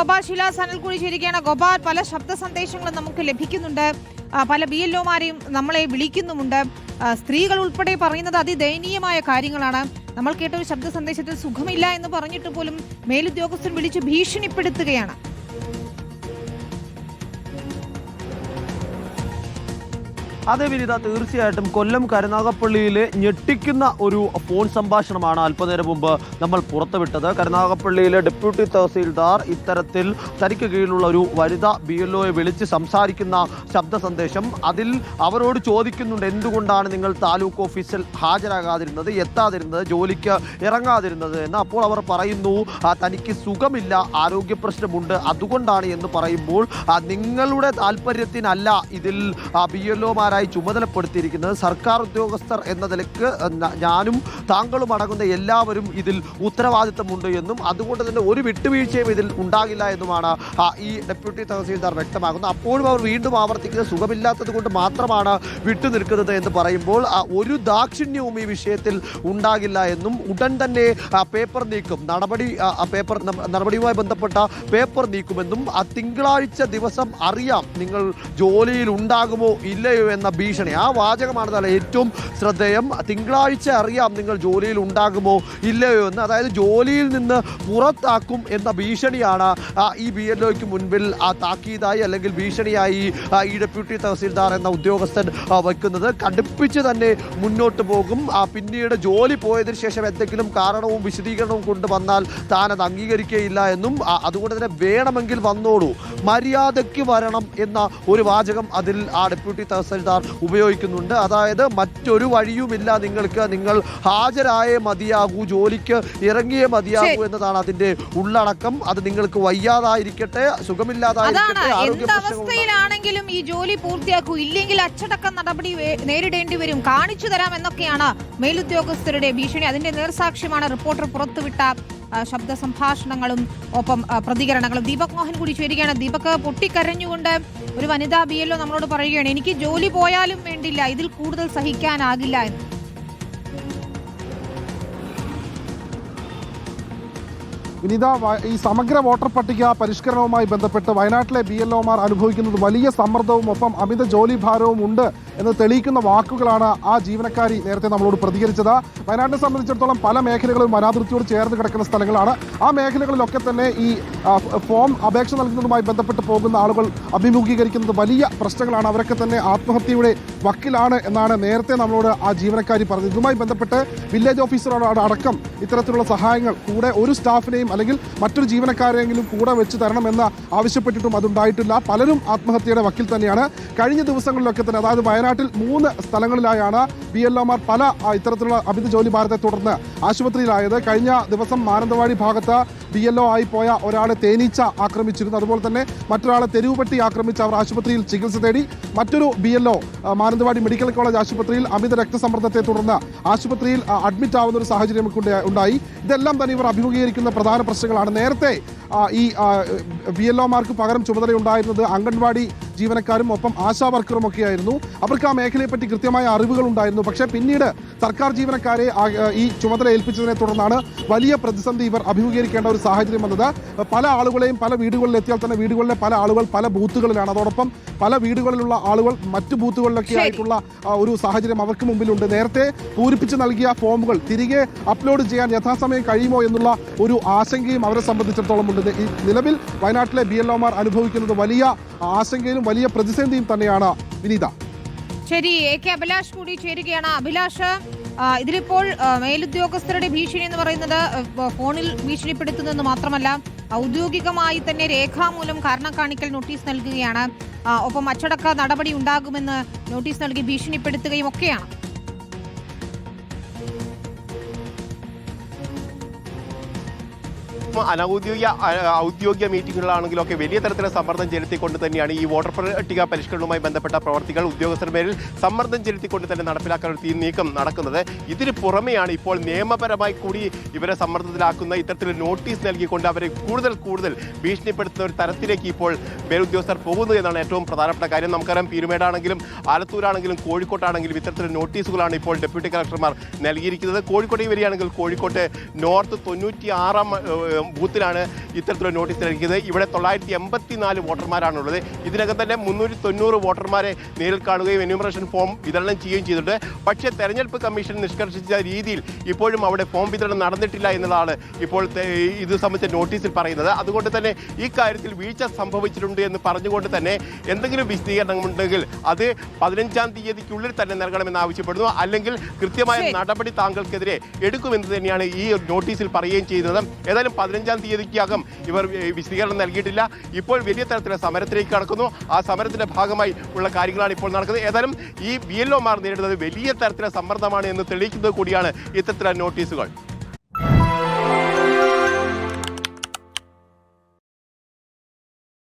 ഗോപാൽ ശിലാസ് അനിൽ കൂടി ചേരുകയാണ്. ഗോപാൽ പല ശബ്ദ സന്ദേശങ്ങളും നമുക്ക് ലഭിക്കുന്നുണ്ട്. പല ബി എൽ ഒമാരെയും നമ്മളെ വിളിക്കുന്നുമുണ്ട്. സ്ത്രീകൾ ഉൾപ്പെടെ പറയുന്നത് അതിദയനീയമായ കാര്യങ്ങളാണ്. നമ്മൾ കേട്ട ഒരു ശബ്ദ സന്ദേശത്തിൽ സുഖമില്ല എന്ന് പറഞ്ഞിട്ട് പോലും മേലുദ്യോഗസ്ഥൻ വിളിച്ച് ഭീഷണിപ്പെടുത്തുകയാണ്. അതെ വിനിത തീർച്ചയായിട്ടും കൊല്ലം കരുനാഗപ്പള്ളിയിലെ ഞെട്ടിക്കുന്ന ഒരു ഫോൺ സംഭാഷണമാണ് അല്പനേരം മുമ്പ് നമ്മൾ പുറത്തുവിട്ടത്. കരുനാഗപ്പള്ളിയിലെ ഡെപ്യൂട്ടി തഹസീൽദാർ ഇത്തരത്തിൽ തനിക്ക് കീഴിലുള്ള ഒരു വനിത ബി എൽ ഒയെ വിളിച്ച് സംസാരിക്കുന്ന ശബ്ദ സന്ദേശം. അതിൽ അവരോട് ചോദിക്കുന്നുണ്ട് എന്തുകൊണ്ടാണ് നിങ്ങൾ താലൂക്ക് ഓഫീസിൽ ഹാജരാകാതിരുന്നത് എത്താതിരുന്നത് ജോലിക്ക് ഇറങ്ങാതിരുന്നത്? എന്ന് അപ്പോൾ അവർ പറയുന്നു "ആ, തനിക്ക് സുഖമില്ല ആരോഗ്യ പ്രശ്നമുണ്ട് അതുകൊണ്ടാണ് എന്ന് പറയുമ്പോൾ നിങ്ങളുടെ താല്പര്യത്തിനല്ല ഇതിൽ ബി എൽ ഒമാരായി ചുമതലപ്പെടുത്തിയിരിക്കുന്നത് സർക്കാർ ഉദ്യോഗസ്ഥർ എന്ന നിലയ്ക്ക് ഞാനും താങ്കളും അടങ്ങുന്ന എല്ലാവരും ഇതിൽ ഉത്തരവാദിത്തമുണ്ട് എന്നും അതുകൊണ്ട് തന്നെ ഒരു വിട്ടുവീഴ്ചയും ഇതിൽ ഉണ്ടാകില്ല എന്നുമാണ് ഈ ഡെപ്യൂട്ടി തഹസീൽദാർ വ്യക്തമാക്കുന്നത് അപ്പോഴും അവർ വീണ്ടും ആവർത്തിക്കുന്നത് സുഖമില്ലാത്തത് കൊണ്ട് മാത്രമാണ് വിട്ടുനിൽക്കുന്നത് എന്ന് പറയുമ്പോൾ ഒരു ദാക്ഷിണ്യവും ഈ വിഷയത്തിൽ ഉണ്ടാകില്ല എന്നും ഉടൻ തന്നെ പേപ്പർ നീക്കും. നടപടി പേപ്പർ നടപടിയുമായി ബന്ധപ്പെട്ട പേപ്പർ നീക്കുമെന്നും ആ തിങ്കളാഴ്ച ദിവസം അറിയാം നിങ്ങൾ ജോലിയിൽ ഉണ്ടാകുമോ ഇല്ലയോ എന്ന ഭീഷണി. ആ വാചകമാണ് തല ഏറ്റവും ശ്രദ്ധേയം. തിങ്കളാഴ്ച അറിയാം നിങ്ങൾ ജോലിയിൽ ഉണ്ടാകുമോ ഇല്ലയോ എന്ന്. അതായത് ജോലിയിൽ നിന്ന് പുറത്താക്കും എന്ന ഭീഷണിയാണ് ഈ ബി എൽ മുൻപിൽ ആ താക്കീതായി അല്ലെങ്കിൽ ഭീഷണിയായി ഈ ഡെപ്യൂട്ടി തഹസീൽദാർ എന്ന ഉദ്യോഗസ്ഥൻ വയ്ക്കുന്നത്. കടുപ്പിച്ച് തന്നെ മുന്നോട്ട് പോകും. പിന്നീട് ജോലി പോയതിനു ശേഷം എന്തെങ്കിലും കാരണവും വിശദീകരണവും കൊണ്ടുവന്നാൽ താൻ അത് അംഗീകരിക്കുകയില്ല എന്നും അതുകൊണ്ട് തന്നെ വേണമെങ്കിൽ വന്നോളൂ. മര്യാദയ്ക്ക് വരണം എന്ന ഒരു വാചകം അതിൽ ആ ഡെപ്യൂട്ടി തഹസീൽദാർ ഉപയോഗിക്കുന്നുണ്ട്. അതായത് മറ്റൊരു വഴിയുമില്ല നിങ്ങൾക്ക്. നിങ്ങൾ ഹാജരായേ മതിയാകൂ ജോലിക്ക് ഇറങ്ങിയേ മതിയാകൂ. എന്നതാണ് അതിന്റെ ഉള്ളടക്കം. അത് നിങ്ങൾക്ക് വയ്യാതായിരിക്കട്ടെ സുഖമില്ലാതായിരിക്കട്ടെ അവസ്ഥയിലാണെങ്കിലും ഈ ജോലി പൂർത്തിയാക്കൂ. ഇല്ലെങ്കിൽ അച്ചടക്ക നടപടി നേരിടേണ്ടി വരും. കാണിച്ചു തരാം എന്നൊക്കെയാണ് മേലുദ്യോഗസ്ഥരുടെ ഭീഷണി. അതിന്റെ നേർസാക്ഷ്യമാണ് റിപ്പോർട്ടർ പുറത്തുവിട്ട ശബ്ദ സംഭാഷണങ്ങളും ഒപ്പം പ്രതികരണങ്ങളും. ദീപക് മോഹൻ കൂടി ചേരുകയാണ്. ദീപക് പൊട്ടിക്കരഞ്ഞുകൊണ്ട് ഒരു വനിതാ ബി എൽഒ നമ്മളോട് പറയുകയാണ് എനിക്ക് ജോലി പോയാലും വേണ്ടില്ല ഇതിൽ കൂടുതൽ സഹിക്കാനാകില്ല എന്ന്. വിനിത ഈ സമഗ്ര വോട്ടർ പട്ടിക പരിഷ്കരണവുമായി ബന്ധപ്പെട്ട് വയനാട്ടിലെ ബി എൽ അനുഭവിക്കുന്നത് വലിയ സമ്മർദ്ദവും ഒപ്പം അമിത ജോലി ഭാരവും ഉണ്ട്. എന്ന് തെളിയിക്കുന്ന വാക്കുകളാണ് ആ ജീവനക്കാരി നേരത്തെ നമ്മളോട് പ്രതികരിച്ചത്. വയനാട്ടിനെ സംബന്ധിച്ചിടത്തോളം പല മേഖലകളും വനാതിർത്തിയോട് ചേർന്ന് കിടക്കുന്ന സ്ഥലങ്ങളാണ്. ആ മേഖലകളിലൊക്കെ തന്നെ ഈ ഫോം അപേക്ഷ നൽകുന്നതുമായി ബന്ധപ്പെട്ട് പോകുന്ന ആളുകൾ അഭിമുഖീകരിക്കുന്നത് വലിയ പ്രശ്നങ്ങളാണ്. അവരൊക്കെ തന്നെ ആത്മഹത്യയുടെ വക്കിലാണ് എന്നാണ് നേരത്തെ നമ്മളോട് ആ ജീവനക്കാരി പറഞ്ഞത്. ഇതുമായി ബന്ധപ്പെട്ട് വില്ലേജ് ഓഫീസറോട് അടക്കം ഇത്തരത്തിലുള്ള സഹായങ്ങൾ കൂടെ ഒരു സ്റ്റാഫിനെയും അല്ലെങ്കിൽ മറ്റൊരു ജീവനക്കാരെങ്കിലും കൂടെ വെച്ച് തരണമെന്ന് ആവശ്യപ്പെട്ടിട്ടും അതുണ്ടായിട്ടില്ല. പലരും ആത്മഹത്യയുടെ വക്കിൽ തന്നെയാണ്. കഴിഞ്ഞ ദിവസങ്ങളിലൊക്കെ തന്നെ അതായത് വയനാട്ടിൽ മൂന്ന് സ്ഥലങ്ങളിലായാണ് ബി എൽ ഒമാർ പല ഇത്തരത്തിലുള്ള അമിത ജോലി ഭാരത്തെ തുടർന്ന് ആശുപത്രിയിലായത്. കഴിഞ്ഞ ദിവസം മാനന്തവാടി ഭാഗത്ത് ബി എൽ ഒ ആയി പോയ ഒരാളെ തേനീച്ച ആക്രമിച്ചിരുന്നു. അതുപോലെ തന്നെ മറ്റൊരാളെ തെരുവുപെട്ടി ആക്രമിച്ച് അവർ ആശുപത്രിയിൽ ചികിത്സ തേടി. മറ്റൊരു B L O Mananthavady medical college ആശുപത്രിയിൽ അമിത രക്തസമ്മർദ്ദത്തെ തുടർന്ന് ആശുപത്രിയിൽ അഡ്മിറ്റ് ആവുന്ന ഒരു സാഹചര്യം ഉണ്ടായി. ഇതെല്ലാം തന്നെ ഇവർ അഭിമുഖീകരിക്കുന്ന പ്രധാന പ്രശ്നങ്ങളാണ്. നേരത്തെ ഈ ബി എൽ ഒമാർക്ക് പകരം ചുമതലയുണ്ടായിരുന്നത് അംഗൻവാടി ജീവനക്കാരും ഒപ്പം ആശാ വർക്കറും ഒക്കെ ആയിരുന്നു അവർക്ക് ആ മേഖലയെപ്പറ്റി കൃത്യമായ അറിവുകൾ ഉണ്ടായിരുന്നു. പക്ഷേ പിന്നീട് സർക്കാർ ജീവനക്കാരെ ഈ ചുമതല ഏൽപ്പിച്ചതിനെ തുടർന്നാണ് വലിയ പ്രതിസന്ധി ഇവർ അഭിമുഖീകരിക്കേണ്ട ഒരു സാഹചര്യം വന്നത്. പല ആളുകളെയും പല വീടുകളിൽ എത്തിയാൽ തന്നെ വീടുകളിലെ പല ആളുകൾ പല ബൂത്തുകളിലാണ്. അതോടൊപ്പം പല വീടുകളിലുള്ള ആളുകൾ മറ്റു ബൂത്തുകളിലൊക്കെ ആയിട്ടുള്ള ഒരു സാഹചര്യം അവർക്ക് മുമ്പിലുണ്ട്. നേരത്തെ പൂരിപ്പിച്ച് നൽകിയ ഫോമുകൾ തിരികെ അപ്ലോഡ് ചെയ്യാൻ യഥാസമയം കഴിയുമോ എന്നുള്ള ഒരു ആശങ്കയും അവരെ സംബന്ധിച്ചിടത്തോളം ഉണ്ട്. ഈ നിലവിൽ വയനാട്ടിലെ ബി എൽ അനുഭവിക്കുന്നത് വലിയ ആശങ്കയിലും വലിയ പ്രതിസന്ധിയും തന്നെയാണ്. വിനീത. ശരി. എ കെ അഭിലാഷ് കൂടി ചേരുകയാണ്. അഭിലാഷ്? ഇതിലിപ്പോൾ മേലുദ്യോഗസ്ഥരുടെ ഭീഷണി എന്ന് പറയുന്നത് ഫോണിൽ ഭീഷണിപ്പെടുത്തുന്നതെന്ന് മാത്രമല്ല ഔദ്യോഗികമായി തന്നെ രേഖാമൂലം കാരണം കാണിക്കൽ നോട്ടീസ് നൽകുകയാണ്. ഒപ്പം അച്ചടക്ക നടപടി ഉണ്ടാകുമെന്ന് നോട്ടീസ് നൽകി ഭീഷണിപ്പെടുത്തുകയും ഒക്കെയാണ്. അനൗദ്യോഗിക ഔദ്യോഗിക മീറ്റിങ്ങുകളാണെങ്കിലും ഒക്കെ വലിയ തരത്തിലുള്ള സമ്മർദ്ദം ചെലുത്തിക്കൊണ്ട് തന്നെയാണ് ഈ വോട്ടർ പട്ടിക പരിഷ്കരണവുമായി ബന്ധപ്പെട്ട പ്രവർത്തികൾ ഉദ്യോഗസ്ഥരുടെ സമ്മർദ്ദം ചെലുത്തിക്കൊണ്ട് തന്നെ നടപ്പിലാക്കാൻ ഒരു നീക്കം നടക്കുന്നത്. ഇതിന് പുറമെയാണ് ഇപ്പോൾ നിയമപരമായി കൂടി ഇവരെ സമ്മർദ്ദത്തിലാക്കുന്ന ഇത്തരത്തിൽ നോട്ടീസ് നൽകിക്കൊണ്ട് അവരെ കൂടുതൽ കൂടുതൽ ഭീഷണിപ്പെടുത്തുന്ന ഒരു തരത്തിലേക്ക് ഇപ്പോൾ മേലുദ്യോഗസ്ഥർ പോകുന്നു എന്നാണ് ഏറ്റവും പ്രധാനപ്പെട്ട കാര്യം. നമുക്കറിയാം പീരുമേടാണെങ്കിലും ആലത്തൂരാണെങ്കിലും കോഴിക്കോട്ടാണെങ്കിലും ഇത്തരത്തിൽ നോട്ടീസുകളാണ് ഇപ്പോൾ ഡെപ്യൂട്ടി കളക്ടർമാർ നൽകിയിരിക്കുന്നത്. കോഴിക്കോട്ടേക്ക് വരികയാണെങ്കിൽ കോഴിക്കോട്ട് നോർത്ത് തൊണ്ണൂറ്റി ആറാം ബൂത്തിലാണ് ഇത്തരത്തിലുള്ള നോട്ടീസ് നൽകിയത്. ഇവിടെ തൊള്ളായിരത്തി എൺപത്തിനാല് വോട്ടർമാരാണുള്ളത്. ഇതിനകം തന്നെ മുന്നൂറ്റി തൊണ്ണൂറ് വോട്ടർമാരെ നേരിൽ കാണുകയും എന്യൂമറേഷൻ ഫോം വിതരണം ചെയ്യുകയും ചെയ്തിട്ടുണ്ട്. പക്ഷേ തെരഞ്ഞെടുപ്പ് കമ്മീഷൻ നിഷ്കർഷിച്ച രീതിയിൽ ഇപ്പോഴും അവിടെ ഫോം വിതരണം നടന്നിട്ടില്ല എന്നുള്ളതാണ് ഇപ്പോൾ ഇത് സംബന്ധിച്ച നോട്ടീസിൽ പറയുന്നത്. അതുകൊണ്ട് തന്നെ ഈ കാര്യത്തിൽ വീഴ്ച സംഭവിച്ചിട്ടുണ്ട് എന്ന് പറഞ്ഞുകൊണ്ട് തന്നെ എന്തെങ്കിലും വിശദീകരണമുണ്ടെങ്കിൽ അത് പതിനഞ്ചാം തീയതിക്കുള്ളിൽ തന്നെ നൽകണമെന്ന് ആവശ്യപ്പെടുന്നു. അല്ലെങ്കിൽ കൃത്യമായ നടപടി താങ്കൾക്കെതിരെ എടുക്കുമെന്ന് തന്നെയാണ് ഈ നോട്ടീസിൽ പറയുകയും ചെയ്യുന്നത്. ഏതായാലും പതിനഞ്ചാം തീയതിക്കകം ഇവർ വിശദീകരണം നൽകിയിട്ടില്ല. ഇപ്പോൾ വലിയ തരത്തിലുള്ള സമരത്തിലേക്ക് കടക്കുന്നു. ആ സമരത്തിന്റെ ഭാഗമായി ഉള്ള കാര്യങ്ങളാണ് ഇപ്പോൾ നടക്കുന്നത്. ഏതായാലും ഈ ബി എൽ നേരിടുന്നത് വലിയ തരത്തിലുള്ള സമ്മർദ്ദമാണ് എന്ന് തെളിയിക്കുന്നത് കൂടിയാണ് ഇത്തരത്തിലുള്ള നോട്ടീസുകൾ.